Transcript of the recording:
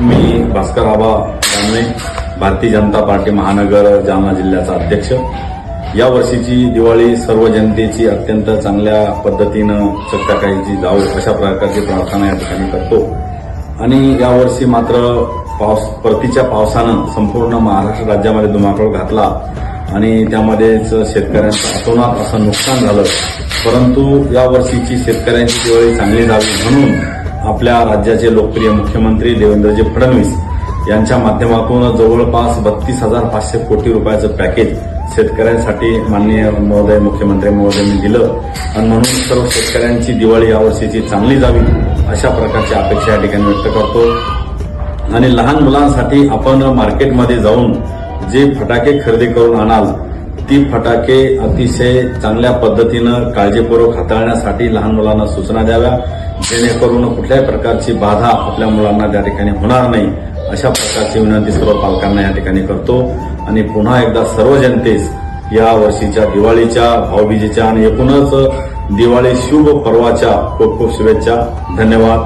मी भास्कर आबा Danve Bharatiya Janata party महानगर जालना जिल्ह्याचा अध्यक्ष. या वर्षीची दिवाळी सर्व जनतेची अत्यंत चांगल्या पद्धतीनं सत्याकाळीची जाऊ अशा प्रकारची प्रार्थना या ठिकाणी करतो. आणि यावर्षी मात्र पावस परतीच्या पावसानं संपूर्ण महाराष्ट्र राज्यामध्ये धुमाकूळ घातला आणि त्यामध्येच शेतकऱ्यांचं अतोनात असं नुकसान झालं. परंतु यावर्षीची शेतकऱ्यांची दिवाळी चांगली जावी म्हणून आपल्या राज्याचे लोकप्रिय मुख्यमंत्री देवेंद्रजी फडणवीस यांच्या माध्यमातून जवळपास बत्तीस हजार पाचशे कोटी रुपयाचं पॅकेज शेतकऱ्यांसाठी माननीय महोदय मुख्यमंत्री महोदयांनी दिलं. आणि म्हणून सर्व शेतकऱ्यांची दिवाळी यावर्षीची चांगली जावी अशा प्रकारची अपेक्षा या ठिकाणी व्यक्त करतो. आणि लहान मुलांसाठी आपण मार्केटमध्ये जाऊन जे फटाके खरेदी करून आणाल ती फटाके अतिशय चांगल्या पद्धतीनं काळजीपूर्वक हाताळण्यासाठी लहान मुलांना सूचना द्याव्या. जेणेकरून कुठल्याही प्रकारची बाधा आपल्या मुलांना त्या ठिकाणी होणार नाही अशा प्रकारची विनंती सर्व पालकांना या ठिकाणी करतो. आणि पुन्हा एकदा सर्व जनतेस या वर्षीच्या दिवाळीच्या भाऊबीजेच्या आणि एकूणच दिवाळी शुभ पर्वाच्या खूप खूप शुभेच्छा. धन्यवाद.